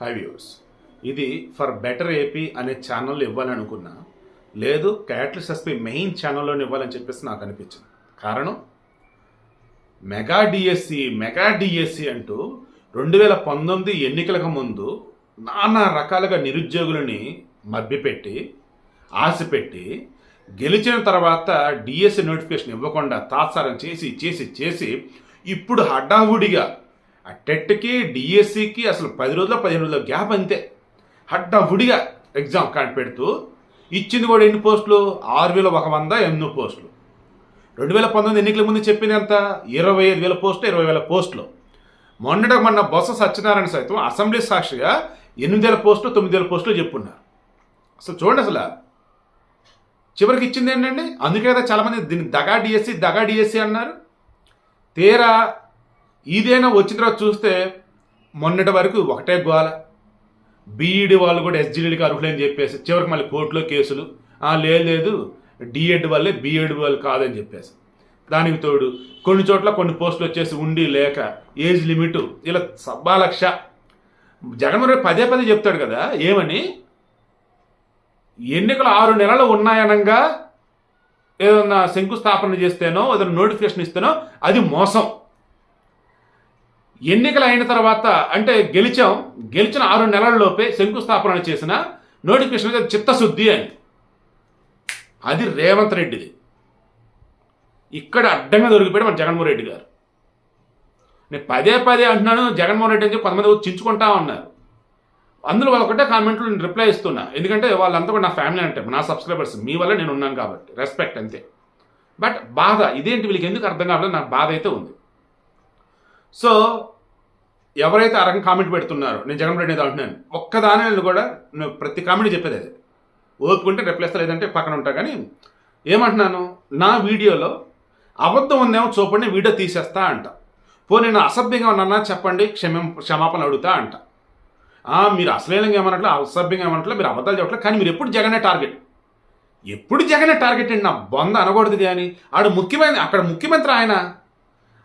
High views ఇది for better AP అనే channel ఇవ్వాలనుకున్నా లేదు క్యాటలిస్ ఎస్పీ మెయిన్ ఛానల్లోనే ఇవ్వాలని చెప్పేసి నాకు అనిపించింది. కారణం? మెగా డిఎస్సి మెగా డిఎస్సి అంటూ రెండు వేల పంతొమ్మిది ఎన్నికలకు ముందు నానా రకాలుగా నిరుద్యోగులని మభ్యపెట్టి ఆశపెట్టి గెలిచిన తర్వాత డిఎస్సి నోటిఫికేషన్ ఇవ్వకుండా తాత్సారం చేసి చేసి చేసి ఇప్పుడు హడావుడిగా ఆ టెట్కి డిఎస్సికి అసలు పది రోజుల పదిహేను రోజుల గ్యాప్ అంతే. హడ్డావుడిగా ఎగ్జామ్ కార్డ్ పెడుతూ ఇచ్చింది కూడా ఎన్ని పోస్టులు? ఆరు వేల ఒక వంద ఎన్నో పోస్టులు. రెండు వేల పంతొమ్మిది ఎన్నికల ముందు చెప్పింది ఎంత? ఇరవై ఐదు వేల పోస్టులు ఇరవై వేల పోస్టులు. మొన్నట మొన్న బొత్స సత్యనారాయణ సైతం అసెంబ్లీ సాక్షిగా ఎనిమిది వేల పోస్టులు తొమ్మిది వేల పోస్టులు చెప్పున్నారు. అసలు చూడండి అసలు. చివరికి ఇచ్చింది ఏంటండి? అందుకే కదా చాలామంది దీన్ని దగా డిఎస్సి దగా డిఎస్సి అన్నారు. తీరా ఇదేనా వచ్చిన తర్వాత చూస్తే మొన్నటి వరకు ఒకటే గోల. బీఈడి వాళ్ళు కూడా ఎస్జీడీకి అర్హులని చెప్పేసి చివరికి మళ్ళీ కోర్టులో కేసులు. లేదు లేదు డిఎడ్ వల్లే బీఎడ్ వాళ్ళు కాదని చెప్పేసి. దానికి తోడు కొన్ని చోట్ల కొన్ని పోస్టులు వచ్చేసి ఉండి లేక ఏజ్ లిమిట్ ఇలా సబ్బా లక్ష. జగన్మోహన్ రెడ్డి పదే పదే చెప్తాడు కదా ఏమని? ఎన్నికలు ఆరు నెలలు ఉన్నాయనంగా ఏదన్నా శంకుస్థాపన చేస్తేనో ఏదైనా నోటిఫికేషన్ ఇస్తేనో అది మోసం. ఎన్నికలు అయిన తర్వాత అంటే గెలిచాం గెలిచిన ఆరు నెలల్లోపే శంకుస్థాపన చేసిన నోటిఫికేషన్ అది చిత్తశుద్ధి అని. అది రేవంత్ రెడ్డిది. ఇక్కడ అడ్డంగా దొరికిపోయాడు మన జగన్మోహన్ రెడ్డి గారు. నేను పదే పదే అంటున్నాను జగన్మోహన్ రెడ్డి అని చెప్పి కొంతమంది చించుకుంటా ఉన్నారు. అందులో వాళ్ళు ఒకటే కామెంట్లు నేను రిప్లై ఇస్తున్నా. ఎందుకంటే వాళ్ళంతా కూడా నా ఫ్యామిలీ అంటే నా సబ్స్క్రైబర్స్ మీ వల్ల నేను ఉన్నాను కాబట్టి. రెస్పెక్ట్ అంతే. బట్ బాధ ఇదేంటి వీళ్ళకి ఎందుకు అర్థం కావట్లేదు? నాకు బాధ అయితే ఉంది. సో ఎవరైతే ఆ రకం కామెంట్ పెడుతున్నారో నేను జగన్ రెడ్డి అంటున్నాను ఒక్కదాని నేను కూడా నేను ప్రతి కామెంట్ చెప్పేది అది. ఓపుకుంటే రిప్లేస్తా లేదంటే పక్కన ఉంటా. కానీ ఏమంటున్నాను నా వీడియోలో అబద్ధం ఉందేమో చూపండి వీడియో తీసేస్తా అంట. పో నేను అసభ్యంగా ఉన్నానా చెప్పండి క్షమ క్షమాపణ అడుగుతా అంట. మీరు అశ్లీలంగా ఏమన్నట్లు అసభ్యంగా ఏమన్నట్లు మీరు అబద్ధాలు చెప్పట్లేదు కానీ మీరు ఎప్పుడు జగనే టార్గెట్? ఎప్పుడు జగనే టార్గెట్ అండి? నా బొంద అనకూడదు అని ఆడు ముఖ్యమైన అక్కడ ముఖ్యమంత్రి ఆయన.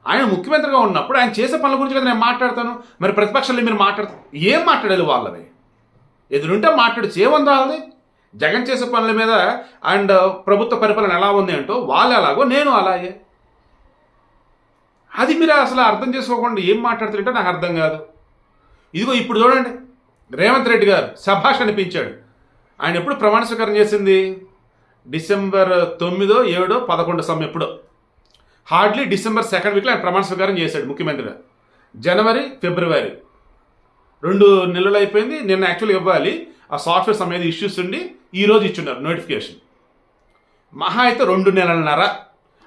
ఆయన ముఖ్యమంత్రిగా ఉన్నప్పుడు ఆయన చేసే పనుల గురించి కదా నేను మాట్లాడతాను. మరి ప్రతిపక్షాలు మీరు మాట్లాడతారు ఏం మాట్లాడాలి వాళ్ళవి ఎదురుంటే మాట్లాడు ఏముంది వాళ్ళది జగన్ చేసే పనుల మీద అండ్ ప్రభుత్వ పరిపాలన ఎలా ఉంది అంటూ వాళ్ళు ఎలాగో నేను అలాగే. అది మీరు అసలు అర్థం చేసుకోకుండా ఏం మాట్లాడుతుంటే నాకు అర్థం కాదు. ఇదిగో ఇప్పుడు చూడండి రేవంత్ రెడ్డి గారు సభాష్ అనిపించాడు. ఆయన ఎప్పుడు ప్రమాణ స్వీకారం చేసింది? డిసెంబర్ తొమ్మిదో ఏడో పదకొండు సమయం ఎప్పుడో. హార్డ్లీ డిసెంబర్ సెకండ్ వీక్లో ఆయన ప్రమాణ స్వీకారం చేశాడు ముఖ్యమంత్రిగా. జనవరి ఫిబ్రవరి రెండు నెలలు అయిపోయింది. నిన్న యాక్చువల్గా ఇవ్వాలి. ఆ సాఫ్ట్వేర్ సమయం ఇష్యూస్ ఉండి ఈరోజు ఇచ్చున్నారు నోటిఫికేషన్ మహా అయితే రెండు నెలలన్నర.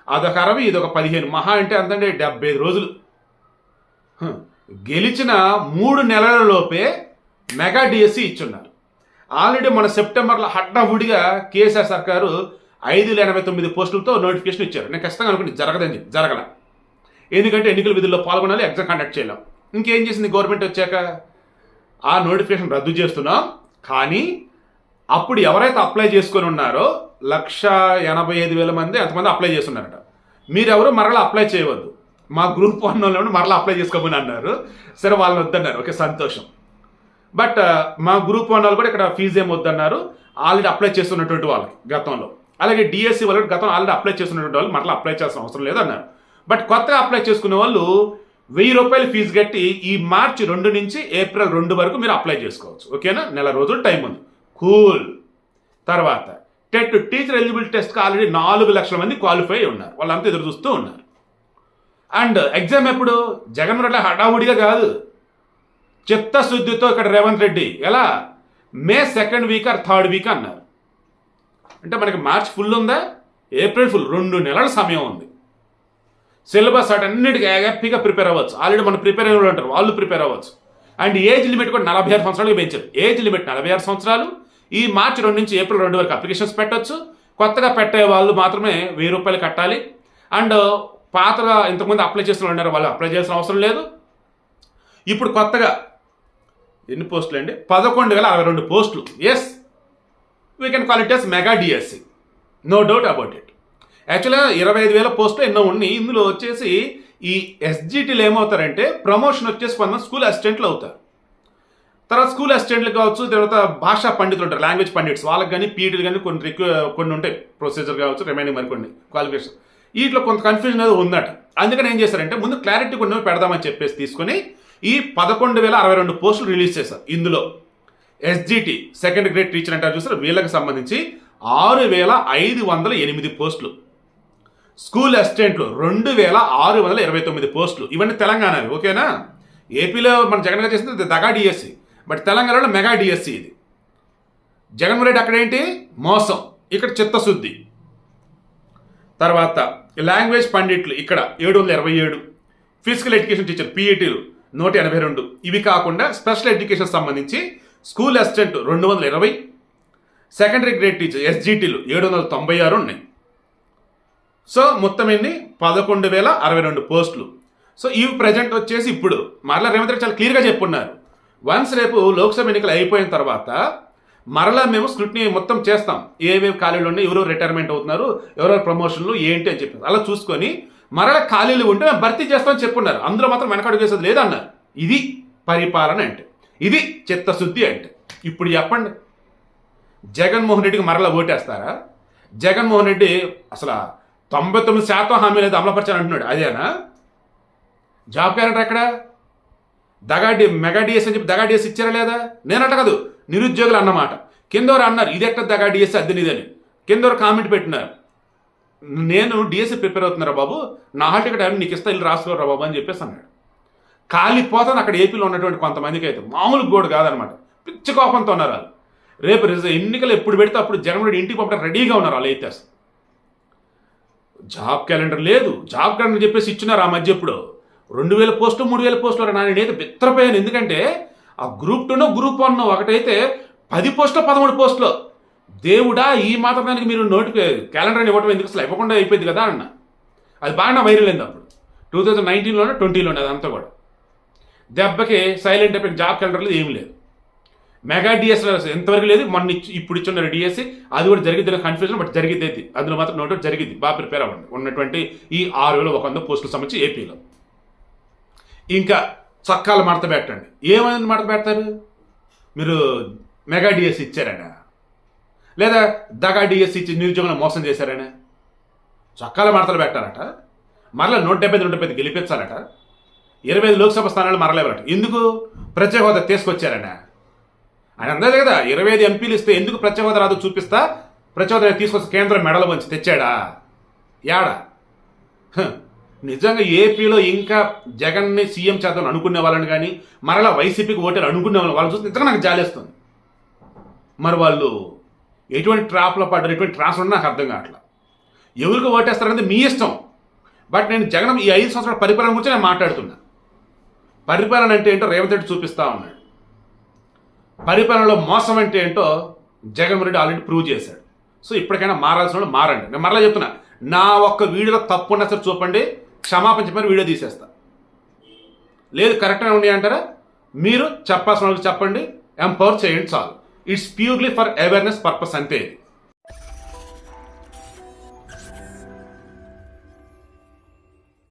అదొక అరవై ఇదొక పదిహేను. మహా అంటే అంతంటే డెబ్బై ఐదు రోజులు గెలిచిన మూడు నెలల లోపే మెగా డిఎస్సి ఇచ్చున్నారు. ఆల్రెడీ మన సెప్టెంబర్లో హడ్డాహుడిగా కేసీఆర్ సర్కారు ఐదు వేల ఎనభై తొమ్మిది పోస్టులతో నోటిఫికేషన్ ఇచ్చారు. నేను ఖచ్చితంగా అనుకుని జరగదని జరగల. ఎందుకంటే ఎన్నికల విధుల్లో పాల్గొనాలి ఎగ్జామ్ కండక్ట్ చేయలేం. ఇంకేం చేసింది గవర్నమెంట్ వచ్చాక? ఆ నోటిఫికేషన్ రద్దు చేస్తున్నాం. కానీ అప్పుడు ఎవరైతే అప్లై చేసుకొని ఉన్నారో లక్ష ఎనభై ఐదు వేల మంది అంతమంది అప్లై చేస్తున్నారట. మీరెవరు మరలా అప్లై చేయవద్దు. మా గ్రూప్ వన్ వాళ్ళు మరలా అప్లై చేసుకోమని అన్నారు. సరే వాళ్ళని వద్దన్నారు. ఓకే సంతోషం. బట్ మా గ్రూప్ వన్ వాళ్ళు కూడా ఇక్కడ ఫీజు ఏం వద్దన్నారు ఆల్రెడీ అప్లై చేస్తున్నటువంటి వాళ్ళకి గతంలో. అలాగే డిఎస్సి వాళ్ళు గతం గతంలో ఆల్రెడీ అప్లై చేసినటువంటి వాళ్ళు మరలా అప్లై చేయాల్సిన అవసరం లేదన్నారు బట్ కొత్తగా అప్లై చేసుకునే వాళ్ళు వెయ్యి రూపాయలు ఫీజు కట్టి ఈ మార్చి రెండు నుంచి ఏప్రిల్ రెండు వరకు మీరు అప్లై చేసుకోవచ్చు. ఓకేనా నెల రోజులు టైం ఉంది. కూల్ తర్వాత టెట్ టీచర్ ఎలిజిబిలిటీ టెస్ట్కి ఆల్రెడీ నాలుగు లక్షల మంది క్వాలిఫై ఉన్నారు. వాళ్ళంతా ఎదురు చూస్తూ ఉన్నారు. అండ్ ఎగ్జామ్ ఎప్పుడు? జగన్ రెడ్డి హడావుడిగా కాదు. చిత్తశుద్ధితో ఇక్కడ రేవంత్ రెడ్డి. ఎలా? May second week or third week అన్నారు. అంటే మనకి మార్చ్ ఫుల్ ఉందా? ఏప్రిల్ ఫుల్ రెండు నెలల సమయం ఉంది. సిలబస్ అటన్నిటికీ హ్యాపీగా ప్రిపేర్ అవ్వచ్చు. ఆల్రెడీ మనం ప్రిపేర్ అయిన వాళ్ళు ఉంటారు వాళ్ళు ప్రిపేర్ అవ్వచ్చు. అండ్ ఏజ్ లిమిట్ కూడా నలభై ఆరు సంవత్సరాలకు పెంచారు. ఏజ్ లిమిట్ నలభై ఆరు సంవత్సరాలు. ఈ మార్చి రెండు నుంచి ఏప్రిల్ రెండు వరకు అప్లికేషన్స్ పెట్టొచ్చు. కొత్తగా పెట్టే వాళ్ళు మాత్రమే వెయ్యి రూపాయలు కట్టాలి. అండ్ పాతగా ఇంతకుముందు అప్లై చేసిన ఉన్నారు. వాళ్ళు అప్లై చేయాల్సిన అవసరం లేదు. ఇప్పుడు కొత్తగా ఎన్ని పోస్టులు అండి పదకొండు వేల అరవై రెండు పోస్టులు. Yes we can call it as mega DSC no doubt about it యాక్చువల్గా ఇరవై ఐదు వేల పోస్టులు ఎన్నో ఉన్నాయి. ఇందులో వచ్చేసి ఈ ఎస్జిటీలు ఏమవుతారంటే ప్రమోషన్ వచ్చేసి కొంతమంది స్కూల్ అసిస్టెంట్లు అవుతారు. తర్వాత స్కూల్ అసిస్టెంట్లు కావచ్చు తర్వాత భాషా పండితులు ఉంటారు లాంగ్వేజ్ పండిట్స్. వాళ్ళకి కానీ పీటీలు కానీ కొన్ని రిక్వ కొన్ని ఉంటాయి. ప్రొసీజర్ కావచ్చు రిమైనింగ్ మరికొన్ని క్వాలిఫికేషన్ వీటిలో కొంత కన్ఫ్యూజన్ అనేది ఉందట. అందుకని ఏం చేశారంటే ముందు క్లారిటీ కొన్ని పెడదామని చెప్పేసి తీసుకొని ఈ పదకొండు వేల అరవై రెండు పోస్టులు రిలీజ్ చేశారు. ఇందులో. ఎస్జిటి సెకండ్ గ్రేడ్ టీచర్ అంటారు చూసారు? వీళ్ళకి సంబంధించి ఆరు వేల ఐదు వందల ఎనిమిది పోస్టులు. స్కూల్ అసిస్టెంట్లు రెండు వేల ఆరు వందల ఇరవై తొమ్మిది పోస్టులు. ఇవన్నీ తెలంగాణవి ఓకేనా? ఏపీలో మన జగన్ గారు చేసింది దగా డిఎస్సి బట్ తెలంగాణలో మెగా డిఎస్సి ఇది. జగన్మోహన్ రెడ్డి అక్కడ ఏంటి? మోసం. ఇక్కడ చిత్తశుద్ధి. తర్వాత లాంగ్వేజ్ పండిట్లు ఇక్కడ ఏడు వందల ఇరవై ఏడు. ఫిజికల్ ఎడ్యుకేషన్ టీచర్ పీఈటీలు నూట ఎనభై రెండు. ఇవి కాకుండా స్పెషల్ ఎడ్యుకేషన్ సంబంధించి స్కూల్ అసిస్టెంట్ రెండు వందల ఇరవై సెకండరీ గ్రేడ్ టీచర్ ఎస్జిటీలు ఏడు వందల తొంభై ఆరు ఉన్నాయి. సో మొత్తం ఎన్ని? పదకొండు వేల అరవై రెండు పోస్టులు. సో ఇవి ప్రజెంట్ వచ్చేసి ఇప్పుడు మరలా రేవంత్ రెడ్డి చాలా క్లియర్గా చెప్పున్నారు. వన్స్ రేపు లోక్సభ ఎన్నికలు అయిపోయిన తర్వాత మరలా మేము స్క్రూట్ని మొత్తం చేస్తాం. ఏవేవి ఖాళీలు ఉన్నాయి ఎవరెవరు రిటైర్మెంట్ అవుతున్నారు ఎవరెవరు ప్రమోషన్లు ఏంటి అని చెప్పి అలా చూసుకొని మరలా ఖాళీలు ఉంటే మేము భర్తీ చేస్తామని చెప్పున్నారు. అందులో మాత్రం వెనకడుగు చేసేది లేదన్నారు. ఇది పరిపాలన అంటే. ఇది చిత్తశుద్ధి అంటే. ఇప్పుడు చెప్పండి. జగన్మోహన్ రెడ్డికి మరలా ఓటేస్తారా? జగన్మోహన్ రెడ్డి అసలు తొంభై తొమ్మిది శాతం హామీలు అయితే అమలుపరచాలని అంటున్నాడు. అదేనా? జాబ్ క్యారెంటర్ ఎక్కడ? దగా డి మెగా డిఎస్ అని చెప్పి దగా డిఎస్ ఇచ్చారా లేదా? నేనట కాదు నిరుద్యోగులు అన్నమాట. కిందవరు అన్నారు ఇది ఎక్కడ దగా డిఎస్ అద్దె నీదని. కిందవరు కామెంట్ పెట్టినారు. నేను డిఎస్సి ప్రిపేర్ అవుతున్నారా బాబు? నా హాల్ టికెట్ అన్ని నీకు ఇస్తా ఇల్లు రాసుకోరా బాబు? అని చెప్పేసి అన్నాడు. కాలిపోతాను అక్కడ ఏపీలో ఉన్నటువంటి కొంతమందికి అయితే. మామూలు గోడు కాదనమాట. పిచ్చి కోపంతో ఉన్నారు వాళ్ళు. రేపు రిజ ఎన్నికలు ఎప్పుడు పెడితే అప్పుడు జగన్ రెడ్డి ఇంటికి పంపడం రెడీగా ఉన్నారు వాళ్ళు అయితే అసలు. జాబ్ క్యాలెండర్ లేదు. జాబ్ క్యాలెండర్ చెప్పేసి ఇచ్చినారు ఆ మధ్య ఎప్పుడు. రెండు వేల పోస్టులు మూడు వేల పోస్టులు నా నేనైతే బిత్తరపోయాను. ఎందుకంటే ఆ గ్రూప్ టూనో గ్రూప్ వన్ ఒకటైతే పది పోస్టులు పదమూడు పోస్టులు. దేవుడా ఈ మాత్రం దానికి మీరు నోటిఫై క్యాలెండర్ ఇవ్వటం ఎందుకు అసలు ఇవ్వకుండా అయిపోయింది కదా అన్న. అది బాగా వైరల్ అయింది అప్పుడు. టూ థౌజండ్ నైన్టీన్లోనే ట్వంటీలోనే అదంతా కూడా. దెబ్బకి సైలెంట్ అయిపోయిన జాబ్ క్యాలెండర్ లేదు ఏం లేదు. మెగా డిఎస్ ఎంతవరకు లేదు మొన్న ఇచ్చి- ఇప్పుడు ఇచ్చున్నారు డిఎస్సి అది కూడా జరిగింది కన్ఫ్యూజన్ బట్ జరిగింది అందులో మాత్రం నోట్ జరిగింది బాగా ప్రిపేర్ అవ్వండి. ఉన్నటువంటి ఈ ఆరు వేల ఒక వంద పోస్టులకు సంబంధించి ఏపీలో ఇంకా చక్కాలు మడత పెట్టండి. ఏమైంది మడత పెడతారు? మీరు మెగా డిఎస్సి ఇచ్చారనా? లేదా దగా డిఎస్సి ఇచ్చి నిరుద్యోగులను మోసం చేశారనా? చక్కాల మడతలు పెట్టారట మరలా నూట డెబ్బై నూట డెబ్బై గెలిపించాలట. ఇరవై ఐదు లోక్సభ స్థానాలు మరలేవరట ఎందుకు? ప్రత్యేక హోదా తీసుకొచ్చారనా ఆయన అందదే కదా ఇరవై ఐదు ఎంపీలు ఇస్తే ఎందుకు ప్రత్యేక హోదా రాదు చూపిస్తా? ప్రత్యేక హోదా తీసుకొచ్చి కేంద్రం మెడల వంచి తెచ్చాడా? యాడా? నిజంగా ఏపీలో ఇంకా జగన్ని సీఎం చేద్దాం అనుకునే వాళ్ళని కానీ మరలా వైసీపీకి ఓటర్ అనుకునే వాళ్ళని చూస్తే నిజంగా నాకు జాలేస్తుంది. మరి వాళ్ళు ఎటువంటి ట్రాప్లో పడ్డారు ఎటువంటి ట్రాన్స్ఫర్ నాకు అర్థం కావట్లా. ఎవరికి ఓటేస్తారనేది మీ ఇష్టం. బట్ నేను జగన్ ఈ ఐదు సంవత్సరాల పరిపాలన గురించి నేను మాట్లాడుతున్నా. పరిపాలన అంటే ఏంటో రేవంత్ రెడ్డి చూపిస్తా ఉన్నాడు. పరిపాలనలో మోసం అంటే ఏంటో జగన్ రెడ్డి ఆల్రెడీ ప్రూవ్ చేశాడు. సో ఇప్పటికైనా మారాల్సిన వాళ్ళు మారండి. నేను మరలా చెప్తున్నా నా ఒక్క వీడియోలో తప్పు ఉన్నా సరే చూపండి క్షమాపణ చెప్పని వీడియో తీసేస్తా. లేదు కరెక్ట్గా ఉన్నాయి అంటారా? మీరు చెప్పాల్సిన వాళ్ళకి చెప్పండి ఎంపవర్ చేయండి చాలు. It's purely for awareness purpose అంతే ఇది.